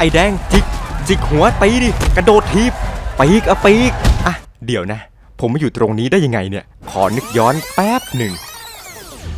ไอ้แดงจิกจิกหัวตีดิกระโดดทีบปีกอะปีกอะเดี๋ยวนะ ผมมาอยู่ตรงนี้ได้ยังไงเนี่ย ขอนึกย้อนแป๊บหนึ่ง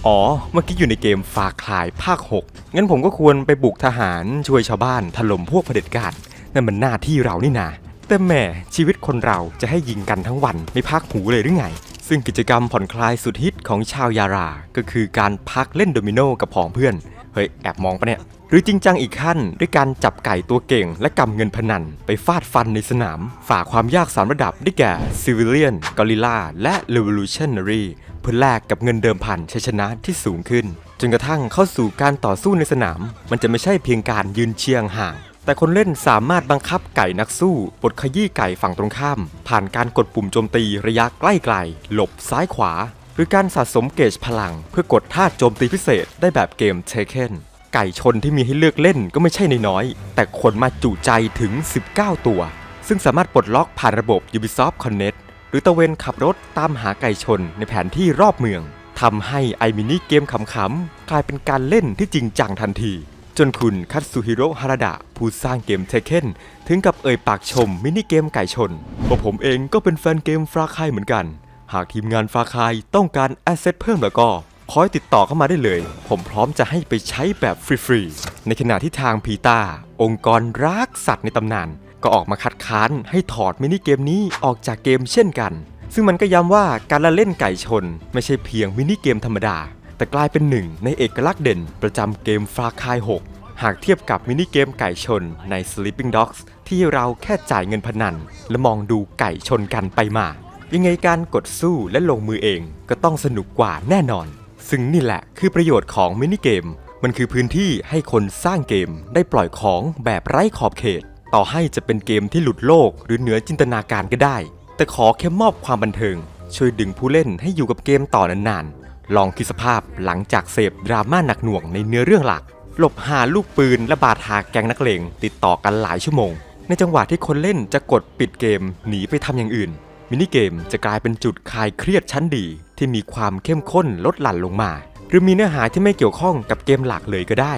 อ๋อ เมื่อกี้อยู่ในเกมฝากคลายภาค 6 งั้นผมก็ควรไปบุกทหารช่วยชาวบ้านถล่มพวกเผด็จการนั่นมันหน้าที่เรานี่นาแต่แหม่ชีวิตคนเราจะให้ยิงกันทั้งวันไม่พักหูเลยหรือไง ซึ่งกิจกรรมผ่อนคลายสุดฮิตของชาวยารา ก็คือการพักเล่นโดมิโนกับผองเพื่อน เฮ้ย แอบมองปะเนี่ย หรือจริงจังอีกขั้นด้วยการจับไก่ตัวเก่ง และกำเงินพนัน ไปฟาดฟันในสนาม ฝ่าความยากสามระดับได้แก่ Civilian Gorilla และ Revolutionary เพื่อแลกกับเงินเดิมพันชัยชนะที่สูงขึ้น จนกระทั่งเข้าสู่การต่อสู้ในสนาม มันจะไม่ใช่เพียงการยืนเชียงห่าง แต่คนเล่นสามารถบังคับไก่นักสู้ปลดขยี้ไก่ฝั่งตรงข้าม ผ่านการกดปุ่มโจมตีระยะใกล้ๆหลบซ้ายขวา หรือการสะสมเกจพลัง เพื่อกดท่าโจมตีพิเศษได้แบบเกมเทเคน ไก่ชนที่มีให้เลือกเล่นก็ไม่ใช่น้อยๆแต่ขนมาจุใจถึง 19 ตัว ซึ่งสามารถปลดล็อกผ่านระบบ Ubisoft Connect หรือตะเวนขับรถตามหาไก่ชนในแผนที่รอบเมืองทำให้ไอมินิเกมขำๆกลายเป็นการเล่นที่จริงจังทันที จนคุณคัตสึฮิโร่ฮาราดะผู้สร้างเกมเทเคนถึงกับเอ่ยปากชมมินิเกมไก่ชนว่าผมเองก็เป็นแฟนเกมฟราคายเหมือนกัน หากทีมงานฟราคายต้องการแอสเซทเพิ่มแล้วก็ คอยติดต่อเข้ามาได้เลย ผมพร้อมจะให้ไปใช้แบบฟรีๆ ในขณะที่ทางพีตาองค์กรรักสัตว์ในตำนาน ก็ออกมาคัดค้านให้ถอดมินิเกมนี้ออกจากเกมเช่นกัน ซึ่งมันก็ย้ำว่าการละเล่นไก่ชน ไม่ใช่เพียงมินิเกมธรรมดา แต่กลายเป็นหนึ่งในเอกลักษณ์เด่นประจำเกมฟาคาย 6 หากเทียบกับมินิเกมไก่ชนใน Sleeping Dogs ที่เราแค่จ่ายเงินพนัน และมองดูไก่ชนกันไปมา ยังไงการกดสู้และลงมือเองก็ต้องสนุกกว่าแน่นอน ซึ่งนี่แหละคือประโยชน์ของมินิเกม มันคือพื้นที่ให้คนสร้างเกมได้ปล่อยของแบบไร้ขอบเขต ต่อให้จะเป็นเกมที่หลุดโลกหรือเหนือจินตนาการก็ได้ แต่ขอแค่มอบความบันเทิง ช่วยดึงผู้เล่นให้อยู่กับเกมต่อนานๆ ลองคิดสภาพหลังจากเสพดราม่าหนักหน่วงในเนื้อเรื่องหลัก หลบหาลูกปืนและบาดหาแกงนักเลงติดต่อกันหลายชั่วโมง ในจังหวะที่คนเล่นจะกดปิดเกมหนีไปทำอย่างอื่น มินิเกมจะกลายเป็นจุดคลายเครียดชั้นดี ที่มีความเข้มข้นลดหลั่นลงมา หรือมีเนื้อหาที่ไม่เกี่ยวข้องกับเกมหลักเลยก็ได้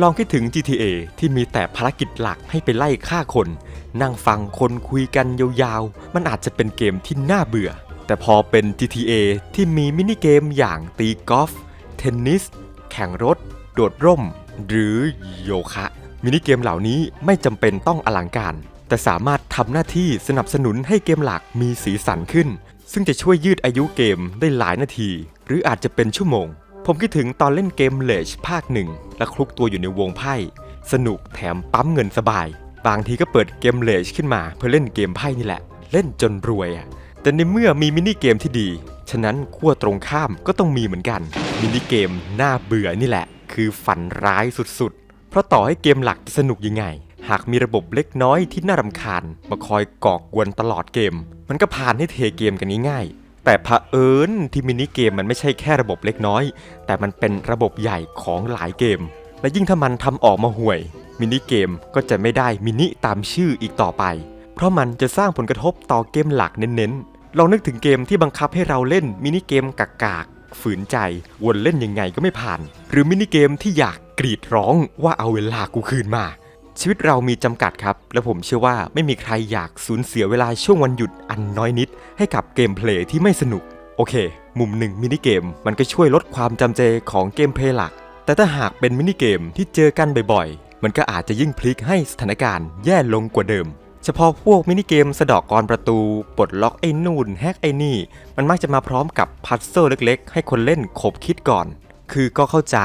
ลองคิดถึง GTA ที่มีแต่ภารกิจหลักให้ไปไล่ฆ่าคน นั่งฟังคนคุยกันยาวๆ มันอาจจะเป็นเกมที่น่าเบื่อ แต่พอเป็น GTA ที่มีมินิเกมอย่างตีกอล์ฟเทนนิส แข่งรถ โดดร่ม หรือโยคะมินิเกมเหล่านี้ไม่จำเป็นต้องอลังการ แต่สามารถทำหน้าที่สนับสนุนให้เกมหลักมีสีสันขึ้น ซึ่งจะช่วยยืดอายุเกมได้หลายนาที หรืออาจจะเป็นชั่วโมง ผมคิดถึงตอนเล่นเกมเลชภาคหนึ่งและคลุกตัวอยู่ในวงไพ่ สนุกแถมปั๊มเงินสบาย บางทีก็เปิดเกมเลชขึ้นมาเพื่อเล่นเกมไพ่นี่แหละ เล่นจนรวยอะแต่ในเมื่อมีมินิเกมที่ดี ฉะนั้นขั้วตรงข้ามก็ต้องมีเหมือนกัน มินิเกมน่าเบื่อนี่แหละ คือฝันร้ายสุดๆ เพราะต่อให้เกมหลักสนุกยังไง หากมีระบบเล็กน้อยที่น่ารำคาญ มาคอยก่อกวนตลอดเกม มันก็พานให้เทเกมกันง่ายๆแต่เผอิญที่มินิเกมมันไม่ใช่แค่ระบบเล็กน้อย แต่มันเป็นระบบใหญ่ของหลายเกม และยิ่งถ้ามันทำออกมาห่วย มินิเกมก็จะไม่ได้มินิตามชื่ออีกต่อไป เพราะมันจะสร้างผลกระทบต่อเกมหลักเน้นๆลองนึกถึงเกมที่บังคับให้เราเล่นมินิเกมกากๆฝืนใจวนเล่นยังไงก็ไม่ผ่าน หรือมินิเกมที่อยากกรีดร้องว่าเอาเวลากูคืนมา ชีวิตเรามีจำกัดครับ และผมเชื่อว่าไม่มีใครอยากสูญเสียเวลาช่วงวันหยุดอันน้อยนิด ให้กับเกมเพลย์ที่ไม่สนุก โอเค มุมหนึ่งมินิเกมมันก็ช่วยลดความจำเจของเกมเพลย์หลัก แต่ถ้าหากเป็นมินิเกมที่เจอกันบ่อยๆ มันก็อาจจะยิ่งพลิกให้สถานการณ์แย่ลงกว่าเดิม เฉพาะพวกมินิเกมสะดอกกรประตู ปลดล็อกไอ้นู่นแฮกไอ้นี่ มันมักจะมาพร้อมกับพัซเซิลเล็กๆ ให้คนเล่นขบคิดก่อน คือก็เข้าใจ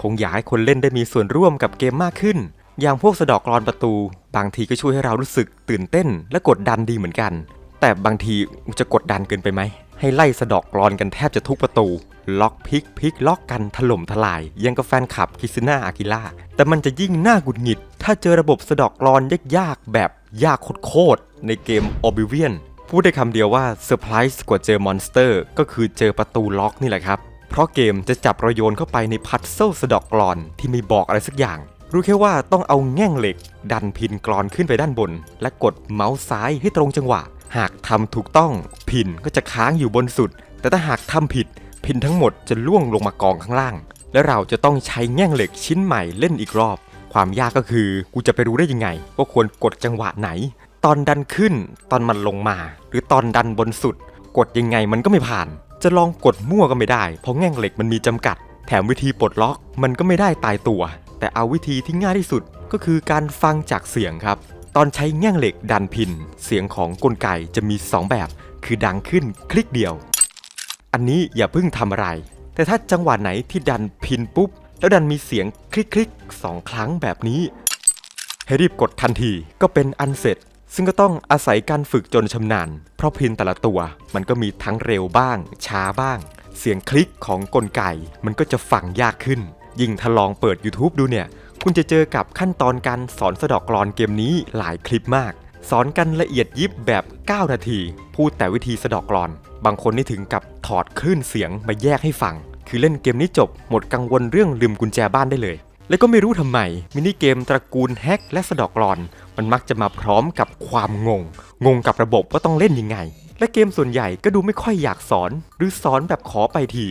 คงอยากให้คนเล่นได้มีส่วนร่วมกับเกมมากขึ้น อย่างพวกสะดอกกรอนประตู บางทีก็ช่วยให้เรารู้สึกตื่นเต้นและกดดันดีเหมือนกัน แต่บางทีจะกดดันเกินไปไหม ให้ไล่สะดอกกรอนกันแทบจะทุกประตู ล็อกพลิกพลิกล็อกกันถล่มทลาย ยังกับแฟนคลับคิซึน่าอากิล่าแต่มันจะยิ่งน่าหงุดหงิด ถ้าเจอระบบสะดอกกรอนยากๆแบบยากโคตรในเกม Oblivion พูดได้คำเดียวว่าเซอร์ไพรส์กว่าเจอมอนสเตอร์ก็คือเจอประตูล็อกนี่แหละครับ เพราะเกมจะจับเราโยนเข้าไปในพัซเซิลสะดอกกรอนที่ไม่บอกอะไรสักอย่าง รู้แค่ว่าต้องเอาแง่งเหล็ก ดันพินกรอนขึ้นไปด้านบน และกดเมาส์ซ้ายให้ตรงจังหวะ หากทำถูกต้องพินก็จะค้างอยู่บนสุด แต่ถ้าหากทำผิด พินทั้งหมดจะล่วงลงมากองข้างล่าง และเราจะต้องใช้แง่งเหล็กชิ้นใหม่เล่นอีกรอบ ความยากก็คือกูจะไปรู้ได้ยังไง ว่าควรกดจังหวะไหน ตอนดันขึ้น ตอนมันลงมา หรือตอนดันบนสุด กดยังไงมันก็ไม่ผ่าน จะลองกดมั่วก็ไม่ได้ เพราะแง่งเหล็กมันมีจำกัด แถมวิธีปลดล็อกมันก็ไม่ได้ตายตัว แต่เอาวิธีที่ง่ายที่สุดก็คือการฟังจากเสียงครับ ตอนใช้แง่งเหล็กดันพิน เสียงของกลไกจะมี 2 แบบ คือดังขึ้นคลิกเดียว อันนี้อย่าเพิ่งทำอะไร แต่ถ้าจังหวะไหนที่ดันพินปุ๊บ แล้วดันมีเสียงคลิกคลิกๆสองครั้งแบบนี้ ให้รีบกดทันทีก็เป็นอันเสร็จ ซึ่งก็ต้องอาศัยการฝึกจนชำนาญ เพราะพินแต่ละตัว มันก็มีทั้งเร็วบ้าง ช้าบ้าง เสียงคลิกของกลไกมันก็จะฟังยากขึ้น ยิ่งถ้าลองเปิด YouTube ดูเนี่ย คุณจะเจอกับขั้นตอนการสอนสะดอกกรอนเกมนี้หลายคลิปมาก สอนกันละเอียดยิบแบบ 9 นาที พูดแต่วิธีสะดอกกรอน บางคนนี่ถึงกับถอดคลื่นเสียงมาแยกให้ฟัง คือเล่นเกมนี้จบหมดกังวลเรื่องลืมกุญแจบ้านได้เลย แล้วก็ไม่รู้ทำไมมินิเกมตระกูลแฮกและสะดอกกรอน มันมักจะมาพร้อมกับความงง งงกับระบบว่าต้องเล่นยังไงและเกมส่วนใหญ่ก็ดูไม่ค่อยอยากสอน หรือสอนแบบขอไปที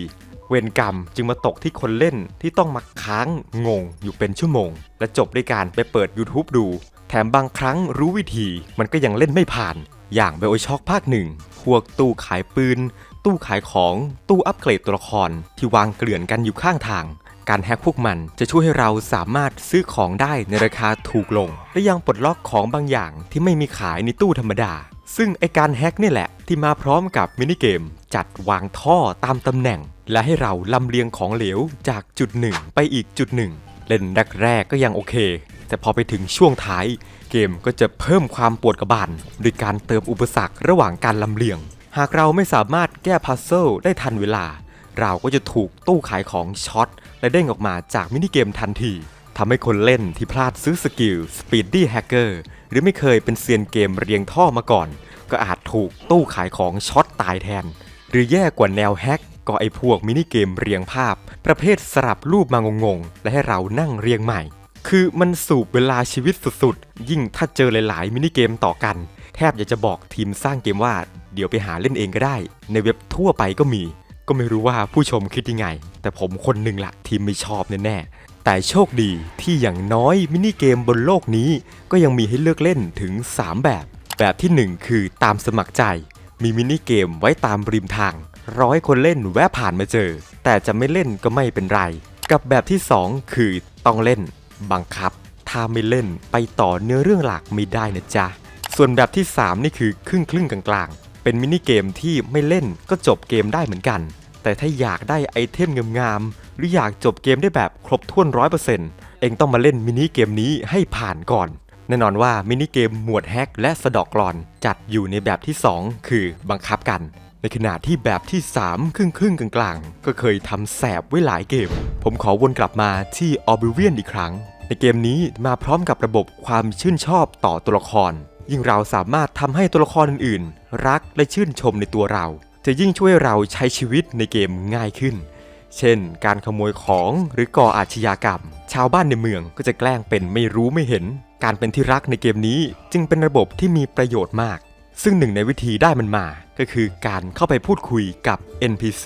เวรกรรมจึงมาตกที่คนเล่นที่ต้องมาค้างงงอยู่เป็นชั่วโมง และจบด้วยการไปเปิด YouTube ดู แถมบางครั้งรู้วิธีมันก็ยังเล่นไม่ผ่าน อย่างไบโอช็อกภาคหนึ่งพวกตู้ขายปืน ตู้ขายของตู้อัปเกรดตัวละคร ที่วางเกลื่อนกันอยู่ข้างทางการแฮกพวกมันจะช่วยให้เราสามารถซื้อของได้ในราคาถูกลง และยังปลดล็อกของบางอย่างที่ไม่มีขายในตู้ธรรมดา ซึ่งไอการแฮกนี่แหละที่มาพร้อมกับมินิเกม จัดวางท่อตามตำแหน่ง และให้เราลำเลียงของเหลวจากจุดหนึ่งไปอีกจุดหนึ่งเล่นแรกๆก็ยังโอเค แต่พอไปถึงช่วงท้าย เกมก็จะเพิ่มความปวดกระบาลโดยการเติมอุปสรรคระหว่างการลำเลียง หากเราไม่สามารถแก้พัซเซิลได้ทันเวลา เราก็จะถูกตู้ขายของช็อต และเด้งออกมาจากมินิเกมทันทีทำให้คนเล่นที่พลาดซื้อสกิล Speedy Hacker หรือไม่เคยเป็นเซียนเกมเรียงท่อมาก่อน ก็อาจถูกตู้ขายของช็อตตายแทน หรือแย่กว่าแนวแฮก ก็ไอพวกมินิเกมเรียงภาพ ประเภทสลับรูปมางงๆ และให้เรานั่งเรียงใหม่ คือมันสูบเวลาชีวิตสุดๆ ยิ่งถ้าเจอหลายๆ มินิเกมต่อกัน แทบอยากจะบอกทีมสร้างเกมว่า เดี๋ยวไปหาเล่นเองก็ได้ ในเว็บทั่วไปก็มี ก็ไม่รู้ว่าผู้ชมคิดยังไง แต่ผมคนหนึ่งละทีมไม่ชอบแน่ๆแต่โชคดีที่อย่างน้อยมินิเกมบนโลกนี้ ก็ยังมีให้เลือกเล่นถึง 3 แบบ แบบทีหนึ่1 คือตามสมัครใจมีมินิเกมไว้ตามริมทาง ร้อให้คนเล่นแวะผ่านมาเจอ แต่จะไม่เล่นก็ไม่เป็นไร กับแบบที่ 2 คือต้องเล่น บังคับ ถ้าไม่เล่นไปต่อเนื้อเรื่องหลักไม่ได้นะจ๊ะ ส่วนแบบที่ 3 นี่คือครึ่งครึ่งกลางๆ เป็นมินิเกมที่ไม่เล่นก็จบเกมได้เหมือนกัน แต่ถ้าอยากได้ไอเทมงามๆหรืออยากจบเกมได้แบบครบถ้วน100%เองต้องมาเล่นมินิเกมนี้ให้ผ่านก่อนแน่นอนว่ามินิเกมหมวดแฮกและสะดอกกรอน จัดอยู่ในแบบที่ 2 คือบังคับกัน ในขณะที่แบบที่ 3 ครึ่งครึ่งๆกลางๆ ก็เคยทำแสบไว้หลายเกม ผมขอวนกลับมาที่ Oblivion อีกครั้ง ในเกมนี้มาพร้อมกับระบบความชื่นชอบต่อตัวละคร ยิ่งเราสามารถทำให้ตัวละครอื่นๆ รักและชื่นชมในตัวเรา จะยิ่งช่วยเราใช้ชีวิตในเกมง่ายขึ้น เช่น การขโมยของหรือก่ออาชญากรรม ชาวบ้านในเมืองก็จะแกล้งเป็นไม่รู้ไม่เห็น การเป็นที่รักในเกมนี้จึงเป็นระบบที่มีประโยชน์มาก ซึ่งหนึ่งในวิธีได้มันมา ก็คือการเข้าไปพูดคุยกับ NPC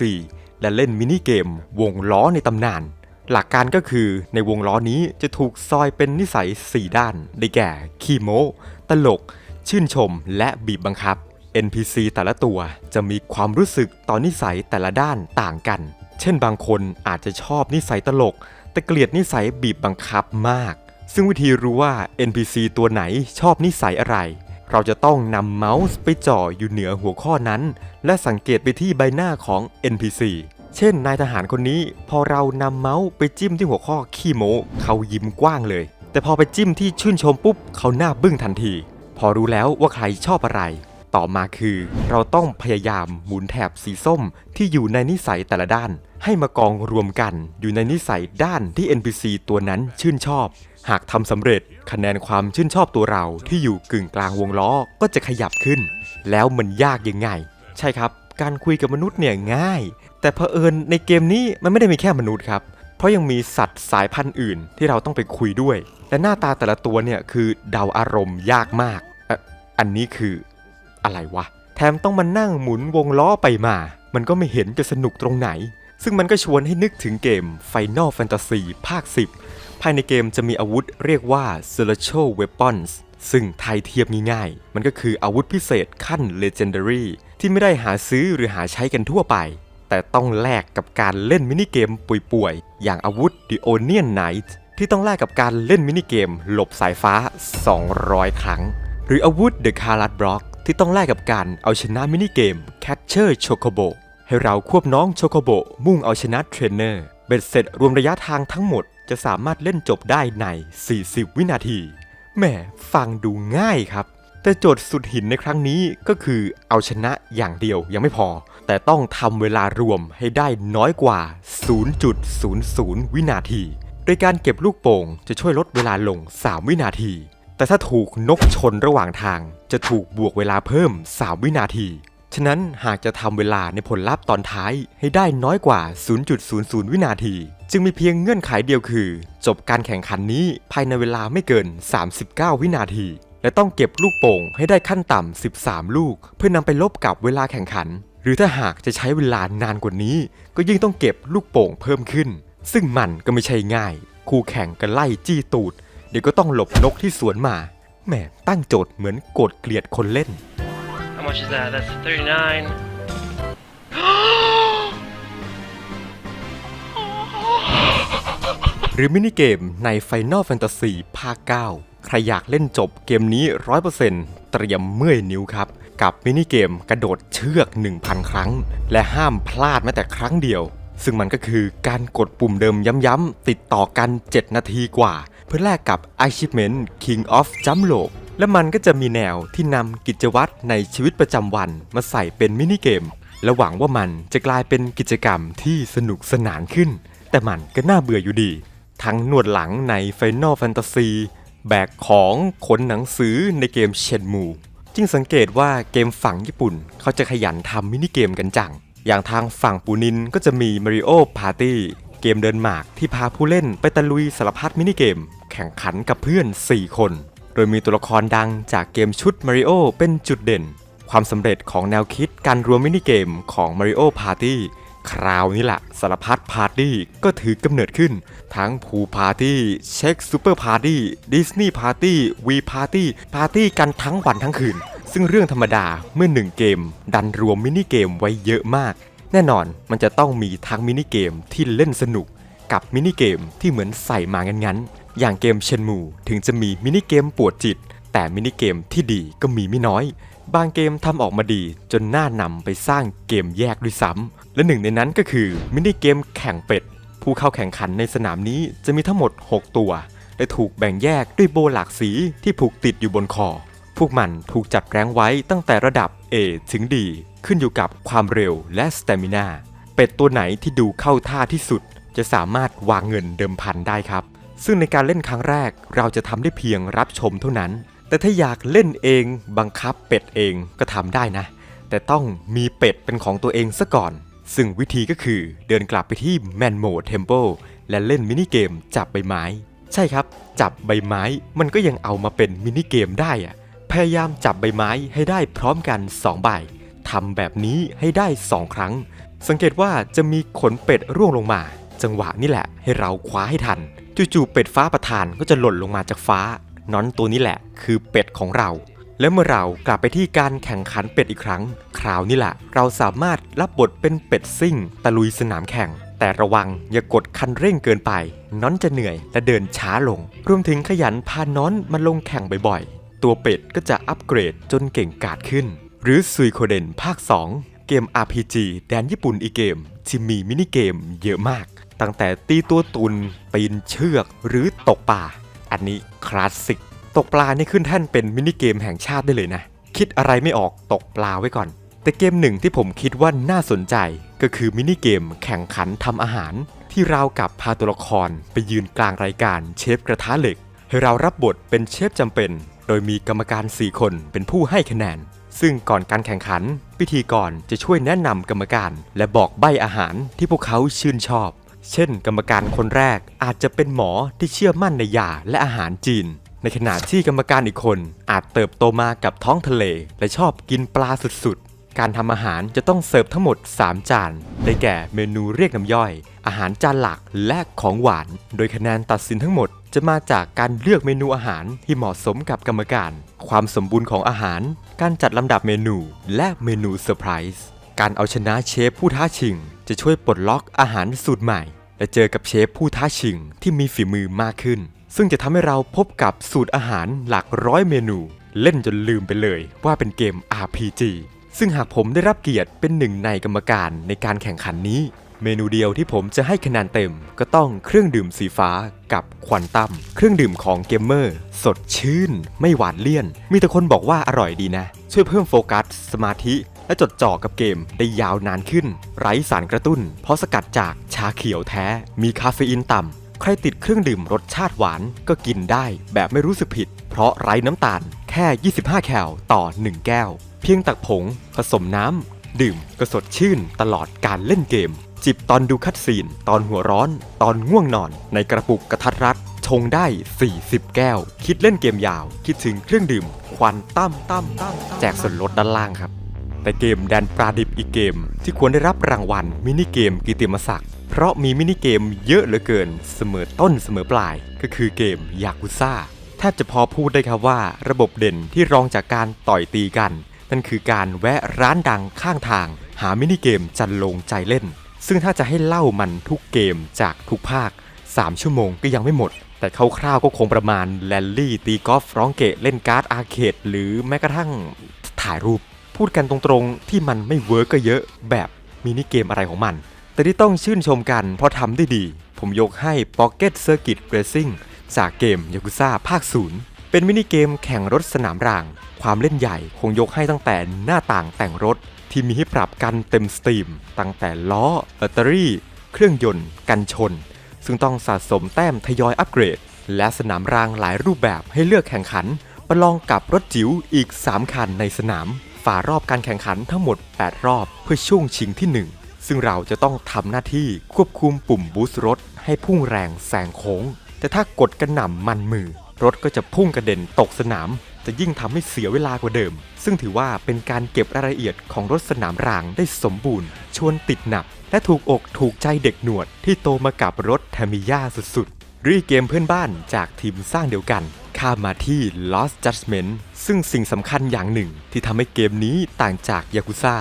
และเล่นมินิเกม วงล้อในตำนาน หลักการก็คือในวงล้อนี้จะถูกซอยเป็นนิสัย 4 ด้าน ได้แก่ ขี้โม้ ตลก ชื่นชม และบีบบังคับ NPC แต่ละตัวจะมีความรู้สึกต่อนิสัยแต่ละด้านต่างกัน เช่นบางคนอาจจะชอบนิสัยตลก แต่เกลียดนิสัยบีบบังคับมาก ซึ่งวิธีรู้ว่า NPC ตัวไหนชอบนิสัยอะไร เราจะต้องนำเมาส์ไปจ่ออยู่เหนือหัวข้อนั้น และสังเกตไปที่ใบหน้าของ NPC เช่นนายทหารคนนี้พอเรานำเมาส์ไปจิ้มที่หัวข้อขี้โมเขายิ้มกว้างเลย แต่พอไปจิ้มที่ชื่นชมปุ๊บเขาหน้าบึ้งทันที พอรู้แล้วว่าใครชอบอะไร ต่อมาคือ เราต้องพยายามหมุนแถบสีส้มที่อยู่ในนิสัยแต่ละด้าน ให้มากองรวมกันอยู่ในนิสัยด้านที่ NPC ตัวนั้นชื่นชอบ หากทำสำเร็จคะแนนความชื่นชอบตัวเราที่อยู่กึ่งกลางวงล้อก็จะขยับขึ้น แล้วมันยากยังไง ใช่ครับ การคุยกับมนุษย์เนี่ยง่าย แต่เผอิญในเกมนี้มันไม่ได้มีแค่มนุษย์ครับ เพราะยังมีสัตว์สายพันธุ์อื่นที่เราต้องไปคุยด้วย และหน้าตาแต่ละตัวเนี่ยคือเดาอารมณ์ยากมากอ่ออันนี้คืออะไรวะ แถมต้องมานั่งหมุนวงล้อไปมา มันก็ไม่เห็นจะสนุกตรงไหน ซึ่งมันก็ชวนให้นึกถึงเกม Final Fantasy ภาค 10 ภายในเกมจะมีอาวุธเรียกว่า s e l e c t i a l Weapons ซึ่งไทยเทียบง่ายๆ มันก็คืออาวุธพิเศษขั้น Legendary ที่ไม่ได้หาซื้อหรือหาใช้กันทั่วไป แต่ต้องแลกกับการเล่นมินิเกมป่วยๆ อย่างอาวุธ The Onion Knight ที่ต้องแลกกับการเล่นมินิเกม หลบสายฟ้า 200 ครั้ง หรืออาวุธ The c a r a t Block ที่ต้องแลกกับการเอาชนะมินิเกม Catcher Chocobo ให้เราควบน้องโชโคโบมุ่งเอาชนะเทรนเนอร์เบ็ดเสร็จรวมระยะทางทั้งหมด จะสามารถเล่นจบได้ใน 40 วินาที แหมฟังดูง่ายครับ แต่โจทย์สุดหินในครั้งนี้ก็คือเอาชนะอย่างเดียวยังไม่พอ แต่ต้องทำเวลารวมให้ได้น้อยกว่า 0.00 วินาที โดยการเก็บลูกโป่งจะช่วยลดเวลาลง 3 วินาที แต่ถ้าถูกนกชนระหว่างทาง จะถูกบวกเวลาเพิ่ม 3 วินาทีฉะนั้นหากจะทำเวลาในผลลัพธ์ตอนท้ายให้ได้น้อยกว่า 0.00 วินาที จึงมีเพียงเงื่อนไขเดียวคือ จบการแข่งขันนี้ภายในเวลาไม่เกิน 39 วินาที และต้องเก็บลูกโป่งให้ได้ขั้นต่ำ 13 ลูก เพื่อนำไปลบกับเวลาแข่งขัน หรือถ้าหากจะใช้เวลานานกว่านี้ ก็ยิ่งต้องเก็บลูกโป่งเพิ่มขึ้น ซึ่งมันก็ไม่ใช่ง่าย คู่แข่งก็ไล่จี้ตูด เดี๋ยวก็ต้องหลบนกที่สวนมาแหมตั้งโจทย์เหมือนโกรธเกลียดคนเล่น How much is that? That's 39. หรือมินิเกมใน Final Fantasy ภาค 9 ใครอยากเล่นจบเกมนี้ 100%เตรียมเมื่อยนิ้วครับ กับมินิเกมกระโดดเชือก 1,000 ครั้ง และห้ามพลาดแม้แต่ครั้งเดียว ซึ่งมันก็คือการกดปุ่มเดิมย้ำๆติดต่อกัน 7 นาทีกว่า เพื่อแลกกับ Achievement King of Jump Rope และมันก็จะมีแนวที่นำกิจวัตรในชีวิตประจำวันมาใส่เป็นมินิเกม และหวังว่ามันจะกลายเป็นกิจกรรมที่สนุกสนานขึ้น แต่มันก็น่าเบื่ออยู่ดี ทั้งนวดหลังใน Final Fantasy แบกของขนหนังสือในเกมเชนมูจึงสังเกตว่าเกมฝั่งญี่ปุ่น เขาจะขยันทำมินิเกมกันจัง อย่างทางฝั่งปูนินก็จะมี Mario Party เกมเดินหมากที่พาผู้เล่นไปตะลุยสารพัดมินิเกม แข่งขันกับเพื่อน 4 คน โดยมีตัวละครดังจากเกมชุด Mario เป็นจุดเด่น ความสำเร็จของแนวคิดการรวมมินิเกมของ Mario Party คราวนี้แหละสารพัดพาร์ตี้ก็ถือกำเนิดขึ้น ทั้งพูพาร์ตี้เช็คซูเปอร์พาร์ตี้ดิสนีย์พาร์ตี้วีพาร์ตี้ปาร์ตี้กันทั้งวันทั้งคืน ซึ่งเรื่องธรรมดาเมื่อหนึ่งเกม ดันรวมมินิเกมไว้เยอะมาก แน่นอนมันจะต้องมีทั้งมินิเกมที่เล่นสนุก กับมินิเกมที่เหมือนใส่มางั้นๆอย่างเกมเชนมูถึงจะมีมินิเกมปวดจิต แต่มินิเกมที่ดีก็มีไม่น้อยบางเกมทำออกมาดีจนน่านำไปสร้างเกมแยกด้วยซ้ำ และหนึ่งในนั้นก็คือมินิเกมแข่งเป็ด ผู้เข้าแข่งขันในสนามนี้จะมีทั้งหมด 6 ตัว และถูกแบ่งแยกด้วยโบหลากสีที่ผูกติดอยู่บนคอ พวกมันถูกจัดแรงไว้ตั้งแต่ระดับ A ถึง D ขึ้นอยู่กับความเร็วและสเตมินาเป็ดตัวไหนที่ดูเข้าท่าที่สุด จะสามารถวางเงินเดิมพันได้ครับ ซึ่งในการเล่นครั้งแรกเราจะทำได้เพียงรับชมเท่านั้น แต่ถ้าอยากเล่นเองบังคับเป็ดเองก็ทำได้นะ แต่ต้องมีเป็ดเป็นของตัวเองซะก่อน ซึ่งวิธีก็คือเดินกลับไปที่แมนโมเทมเ e และเล่นมินิเกมจับใบไม้ ใช่ครับ จับใบไม้มันก็ยังเอามาเป็นมินิเกมได้อะพยายามจับใบไม้ให้ได้พร้อมกัน 2 ใบทำแบบนี้ให้ได้ 2 ครั้ง สังเกตว่าจะมีขนเป็ดร่วงลงมา จังหวะนี่แหละให้เราคว้าให้ทันจู่ๆเป็ดฟ้าประทานก็จะหล่นลงมาจากฟ้าน้อนตัวนี้แหละ คือเป็ดของเรา และเมื่อเรากลับไปที่การแข่งขันเป็ดอีกครั้ง คราวนี้แหละ เราสามารถรับบทเป็นเป็ดซิ่ง ตะลุยสนามแข่ง แต่ระวังอย่ากดคันเร่งเกินไป น้อนจะเหนื่อยและเดินช้าลง รวมถึงขยันพาน้อนมาลงแข่งบ่อยๆ ตัวเป็ดก็จะอัปเกรดจนเก่งกาจขึ้น หรือซุยโคเดนภาค 2 เกม RPG แดนญี่ปุ่นอีกเกมที่มีมินิเกมเยอะมาก ตั้งแต่ตีตัวตุนปีนเชือกหรือตกปลาอันนี้คลาสสิก ตกปลานี่ขึ้นแท่นเป็นมินิเกมแห่งชาติได้เลยนะ คิดอะไรไม่ออกตกปลาไว้ก่อน แต่เกมหนึ่งที่ผมคิดว่าน่าสนใจ ก็คือมินิเกมแข่งขันทำอาหาร ที่เราวกับพาตัวละครไปยืนกลางรายการเชฟกระทะเหล็ก ให้เรารับบทเป็นเชฟจำเป็น โดยมีกรรมการ 4 คนเป็นผู้ให้คะแนน ซึ่งก่อนการแข่งขัน พิธีกรจะช่วยแนะนำกรรมการ และบอกใบอาหารที่พวกเขาชื่นชอบ เช่น กรรมการคนแรกอาจจะเป็นหมอที่เชื่อมั่นในยาและอาหารจีน ในขณะที่กรรมการอีกคนอาจเติบโตมากับท้องทะเล และชอบกินปลาสุดๆ การทำอาหารจะต้องเสิร์ฟทั้งหมด 3 จาน ได้แก่เมนูเรียกน้ำย่อย อาหารจานหลักและของหวาน โดยคะแนนตัดสินทั้งหมดจะมาจากการเลือกเมนูอาหารที่เหมาะสมกับกรรมการ ความสมบูรณ์ของอาหาร การจัดลำดับเมนูและเมนูเซอร์ไพรส์การเอาชนะเชฟผู้ท้าชิง จะช่วยปลดล็อกอาหารสูตรใหม่ และเจอกับเชฟผู้ท้าชิงที่มีฝีมือมากขึ้น ซึ่งจะทำให้เราพบกับสูตรอาหารหลักร้อยเมนู เล่นจนลืมไปเลยว่าเป็นเกม RPG ซึ่งหากผมได้รับเกียรติเป็นหนึ่งในกรรมการในการแข่งขันนี้ เมนูเดียวที่ผมจะให้คะแนนเต็ม ก็ต้องเครื่องดื่มสีฟ้ากับควันตั้มเครื่องดื่มของเกมเมอร์ สดชื่น ไม่หวานเลี่ยน มีแต่คนบอกว่าอร่อยดีนะ ช่วยเพิ่มโฟกัส สมาธิ และจดจ่อกับเกมได้ยาวนานขึ้น ไร้สารกระตุ้น เพราะสกัดจากชาเขียวแท้ มีคาเฟอีนต่ำ ใครติดเครื่องดื่มรสชาติหวานก็กินได้แบบไม่รู้สึกผิด เพราะไร้น้ำตาลแค่ 25 แคลต่อ 1 แก้ว เพียงตักผง ผสมน้ำ ดื่มก็สดชื่นตลอดการเล่นเกม จิบตอนดูคัดซีน ตอนหัวร้อน ตอนง่วงนอน ในกระปุกกระทัดรัดชงได้ 40 แก้ว คิดเล่นเกมยาว คิดถึงเครื่องดื่ม ควันตั้มตั้มตั้มแจกส่วนลดด้านล่างครับ แต่เกมแดนปลาดิบอีกเกม ที่ควรได้รับรางวัลมินิเกมกิติมศักดิ์ เพราะมีมินิเกมเยอะเหลือเกินเสมอต้นเสมอปลาย ก็คือเกมยากุซ่าแทบจะพอพูดได้ครับว่าระบบเด่นที่รองจากการต่อยตีกัน นั่นคือการแวะร้านดังข้างทาง หามินิเกมจันลงใจเล่น ซึ่งถ้าจะให้เล่ามันทุกเกมจากทุกภาค 3 ชั่วโมงก็ยังไม่หมด แต่คร่าวๆก็คงประมาณแลนลี่ตีกอล์ฟร้องเกะเล่นการ์ดอาร์เคดหรือแม้กระทั่งถ่ายรูป พูดกันตรงๆที่มันไม่เวิร์กก็เยอะแบบมินิเกมอะไรของมัน แต่ที่ต้องชื่นชมกันเพราะทำได้ดี ผมยกให้ Pocket Circuit Racing จากเกม Yakuza ภาค0เป็นมินิเกมแข่งรถสนามราง ความเล่นใหญ่คงยกให้ตั้งแต่หน้าต่างแต่งรถ ที่มีให้ปรับกันเต็มสตรีม ตั้งแต่ล้อแบตเตอรี่ เครื่องยนต์ กันชน ซึ่งต้องสะสมแต้มทยอยอัปเกรด และสนามรางหลายรูปแบบให้เลือกแข่งขันประลองกับรถจิ๋วอีก 3 คันในสนาม ฝ่ารอบการแข่งขันทั้งหมด 8 รอบเพื่อช่วงชิงที่ 1 ซึ่งเราจะต้องทำหน้าที่ควบคุมปุ่มบูสต์รถให้พุ่งแรงแซงโค้ง แต่ถ้ากดกระหน่ำมันมือ รถก็จะพุ่งกระเด็นตกสนาม จะยิ่งทำให้เสียเวลากว่าเดิม ซึ่งถือว่าเป็นการเก็บรายละเอียดของรถสนามรางได้สมบูรณ์ ชวนติดหนับ และถูกอกถูกใจเด็กหนวด ที่โตมากับรถทมิยาสุดๆรีเกมเพื่อนบ้านจากทีมสร้างเดียวกันข้ามมาที่ Lost Judgment ซึ่งสิ่งสำคัญอย่างหนึ่งที่ทำให้เกมนี้ต่างจากยากุซ่า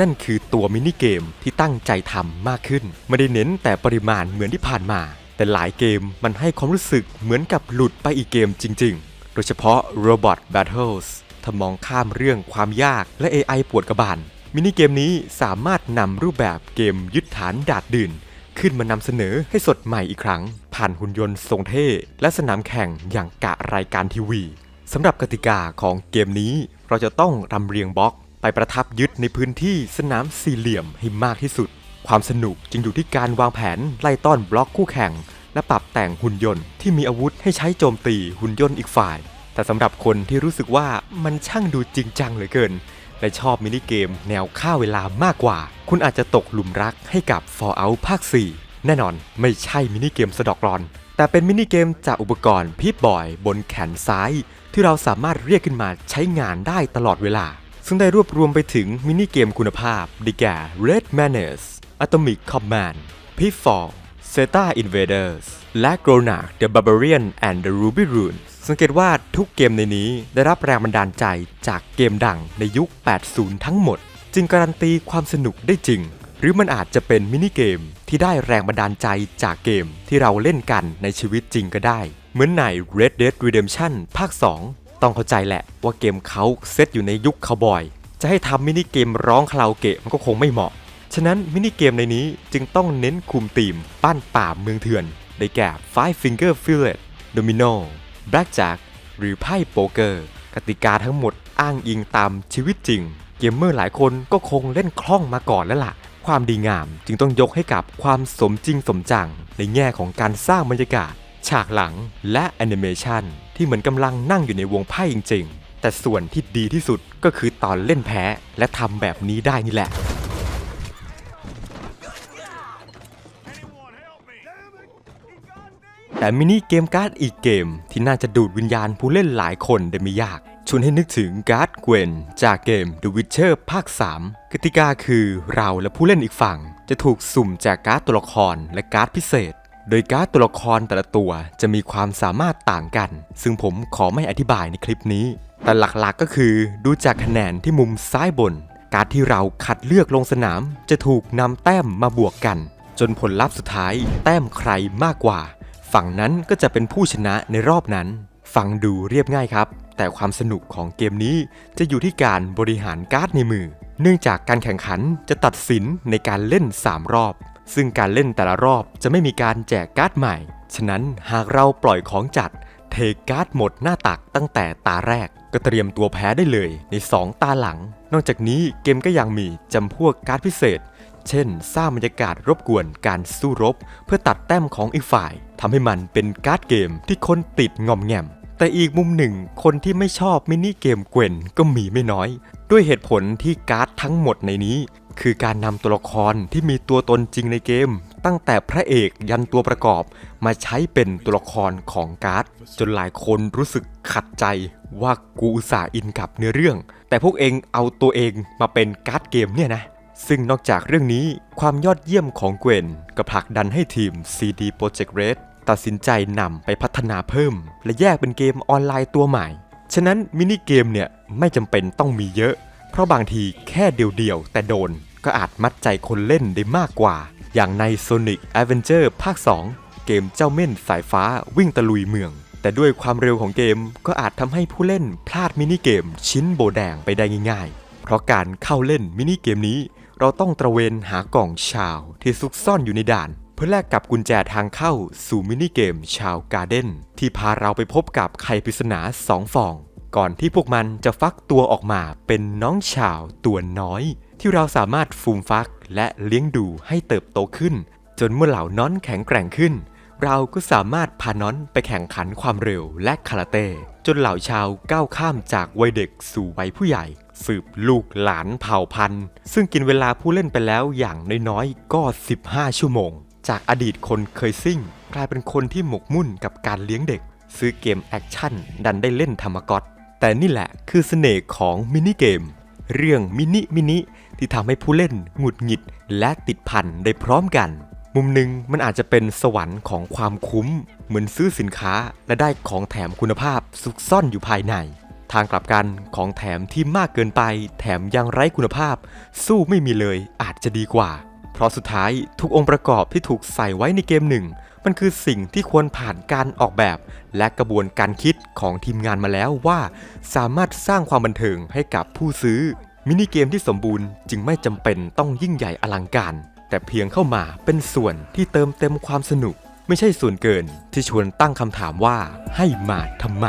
นั่นคือตัวมินิเกมที่ตั้งใจทำมากขึ้น ไม่ได้เน้นแต่ปริมาณเหมือนที่ผ่านมา แต่หลายเกมมันให้ความรู้สึกเหมือนกับหลุดไปอีกเกมจริง ๆ โดยเฉพาะ Robot Battles ถ้ามองข้ามเรื่องความยากและ AI ปวดกระบาล มินิเกมนี้สามารถนำรูปแบบเกมยึดฐานดาดดื่น ขึ้นมานำเสนอให้สดใหม่อีกครั้ง ผ่านหุ่นยนต์ทรงเท่ และสนามแข่งอย่างกะรายการทีวีสำหรับกติกาของเกมนี้เราจะต้องรำเรียงบล็อก ไปประทับยึดในพื้นที่สนามสี่เหลี่ยมให้มากที่สุด ความสนุกจึงอยู่ที่การวางแผนไล่ต้อนบล็อกคู่แข่ง และปรับแต่งหุ่นยนต์ที่มีอาวุธให้ใช้โจมตีหุ่นยนต์อีกฝ่าย แต่สำหรับคนที่รู้สึกว่ามันช่างดูจริงจังเหลือเกิน และชอบมินิเกมแนวฆ่าเวลามากกว่า คุณอาจจะตกหลุมรักให้กับ Fallout ภาค 4 แน่นอนไม่ใช่มินิเกมสะดอกรอนแต่เป็นมินิเกมจากอุปกรณ์พีบบอยบนแขนซ้าย ที่เราสามารถเรียกขึ้นมาใช้งานได้ตลอดเวลา ซึ่งได้รวบรวมไปถึงมินิเกมคุณภาพด้แก่ Red Menace Atomic Command Pitfall Zeta Invaders และ g r o n a r the Barbarian and the Ruby Rune สังเกตว่าทุกเกมในนี้ได้รับแรงบันดาลใจจากเกมดังในยุค 80 ทั้งหมด จึงการันตีความสนุกได้จริง หรือมันอาจจะเป็นมินิเกมที่ได้แรงบันดาลใจจากเกมที่เราเล่นกันในชีวิตจริงก็ได้ เหมือนใน Red Dead Redemption ภาค 2 ต้องเข้าใจแหละว่าเกมเขาเซตอยู่ในยุคคาวบอย จะให้ทำมินิเกมร้องคาราโอเกะมันก็คงไม่เหมาะ ฉะนั้นมินิเกมในนี้จึงต้องเน้นคุมธีมบ้นป่าเมืองเถื่อน ได้แก่ Five Finger Fillet Domino Blackjack หรือไพ่โป๊กเกอร์ กติกาทั้งหมดอ้างอิงตามชีวิตจริง เกมเมอร์หลายคนก็คงเล่นคล่องมาก่อนแล้วล่ะ ความดีงามจึงต้องยกให้กับความสมจริงสมจัง ในแง่ของการสร้างบรรยากาศ ฉากหลังและแอนิเมชันที่เหมือนกำลังนั่งอยู่ในวงไพ่จริง ๆ แต่ส่วนที่ดีที่สุดก็คือตอนเล่นแพ้และทำแบบนี้ได้นี่แหละ แต่มินิเกมการ์ดอีกเกมที่น่าจะดูดวิญญาณผู้เล่นหลายคนได้ไม่ยากชวนให้นึกถึงการ์ดเกวนจากเกม The Witcher ภาค 3 กติกาคือเราและผู้เล่นอีกฝั่ง จะถูกสุ่มแจกการ์ดตัวละครและการ์ดพิเศษ โดยการ์ดตัวละครแต่ละตัวจะมีความสามารถต่างกัน ซึ่งผมขอไม่อธิบายในคลิปนี้ แต่หลักๆก็คือดูจากคะแนนที่มุมซ้ายบน การดที่เราคัดเลือกลงสนาม จะถูกนำแต้มมาบวกกัน จนผลลัพธ์สุดท้ายแต้มใครมากกว่า ฝั่งนั้นก็จะเป็นผู้ชนะในรอบนั้น ฟังดูเรียบง่ายครับ แต่ความสนุกของเกมนี้จะอยู่ที่การบริหารการ์ดในมือ เนื่องจากการแข่งขันจะตัดสินในการเล่น 3 รอบ ซึ่งการเล่นแต่ละรอบจะไม่มีการแจกการ์ดใหม่ ฉะนั้นหากเราปล่อยของจัด เทการ์ดหมดหน้าตักตั้งแต่ตาแรก ก็เตรียมตัวแพ้ได้เลยใน 2 ตาหลัง นอกจากนี้เกมก็ยังมีจำพวกการ์ดพิเศษ เช่น สร้างบรรยากาศรบกวนการสู้รบ เพื่อตัดแต้มของอีกฝ่ายทำให้มันเป็นการ์ดเกมที่คนติดงอมแงมแต่อีกมุมหนึ่งคนที่ไม่ชอบมินิเกมเกวนก็มีไม่น้อย ด้วยเหตุผลที่การ์ดทั้งหมดในนี้ คือการนำตัวละครที่มีตัวตนจริงในเกม ตั้งแต่พระเอกยันตัวประกอบ มาใช้เป็นตัวละครของการ์ด จนหลายคนรู้สึกขัดใจว่ากูอุตส่าห์อินกับเนื้อเรื่อง แต่พวกเองเอาตัวเองมาเป็นการ์ดเกมเนี่ยนะซึ่งนอกจากเรื่องนี้ความยอดเยี่ยมของเกวนก็ผลักดันให้ทีม CD Projekt Red ตัดสินใจนำไปพัฒนาเพิ่ม และแยกเป็นเกมออนไลน์ตัวใหม่ ฉะนั้นมินิเกมเนี่ยไม่จำเป็นต้องมีเยอะ เพราะบางทีแค่เดียวๆ แต่โดนก็อาจมัดใจคนเล่นได้มากกว่า อย่างใน Sonic Adventure ภาค 2 เกมเจ้าเม่นสายฟ้าวิ่งตะลุยเมือง แต่ด้วยความเร็วของเกมก็อาจทำให้ผู้เล่นพลาดมินิเกมชิ้นโบแดงไปได้ง่ายๆ เพราะการเข้าเล่นมินิเกมนี้ เราต้องตระเวนหากล่องชาวที่ซุกซ่อนอยู่ในด่าน เพื่อแลกกับกุญแจทางเข้าสู่มินิเกมชาวการ์เด้นที่พาเราไปพบกับไข่ปริศนาสองฟอง ก่อนที่พวกมันจะฟักตัวออกมาเป็นน้องชาวตัวน้อย ที่เราสามารถฟูมฟักและเลี้ยงดูให้เติบโตขึ้น จนเมื่อเหล่าน้อนแข็งแกร่งขึ้น เราก็สามารถพาน้อนไปแข่งขันความเร็วและคาราเต้จนเหล่าชาวก้าวข้ามจากวัยเด็กสู่วัยผู้ใหญ่ สืบลูกหลานเผ่าพันธุ์ ซึ่งกินเวลาผู้เล่นไปแล้วอย่างน้อยๆก็ 15 ชั่วโมง จากอดีตคนเคยซิ่ง กลายเป็นคนที่หมกมุ่นกับการเลี้ยงเด็ก ซื้อเกมแอคชั่นดันได้เล่นธรรมกอต แต่นี่แหละคือเสน่ห์ของมินิเกม เรื่องมินิมินิที่ทำให้ผู้เล่นหงุดหงิดและติดพันได้พร้อมกัน มุมหนึ่งมันอาจจะเป็นสวรรค์ของความคุ้ม เหมือนซื้อสินค้าและได้ของแถมคุณภาพซุกซ่อนอยู่ภายใน ทางกลับกันของแถมที่มากเกินไป แถมยังไร้คุณภาพ สู้ไม่มีเลยอาจจะดีกว่า เพราะสุดท้ายทุกองค์ประกอบที่ถูกใส่ไว้ในเกมหนึ่ง มันคือสิ่งที่ควรผ่านการออกแบบ และกระบวนการคิดของทีมงานมาแล้วว่า สามารถสร้างความบันเทิงให้กับผู้ซื้อ มินิเกมที่สมบูรณ์จึงไม่จำเป็นต้องยิ่งใหญ่อลังการ แต่เพียงเข้ามาเป็นส่วนที่เติมเต็มความสนุก ไม่ใช่ส่วนเกินที่ชวนตั้งคำถามว่าให้มาทำไม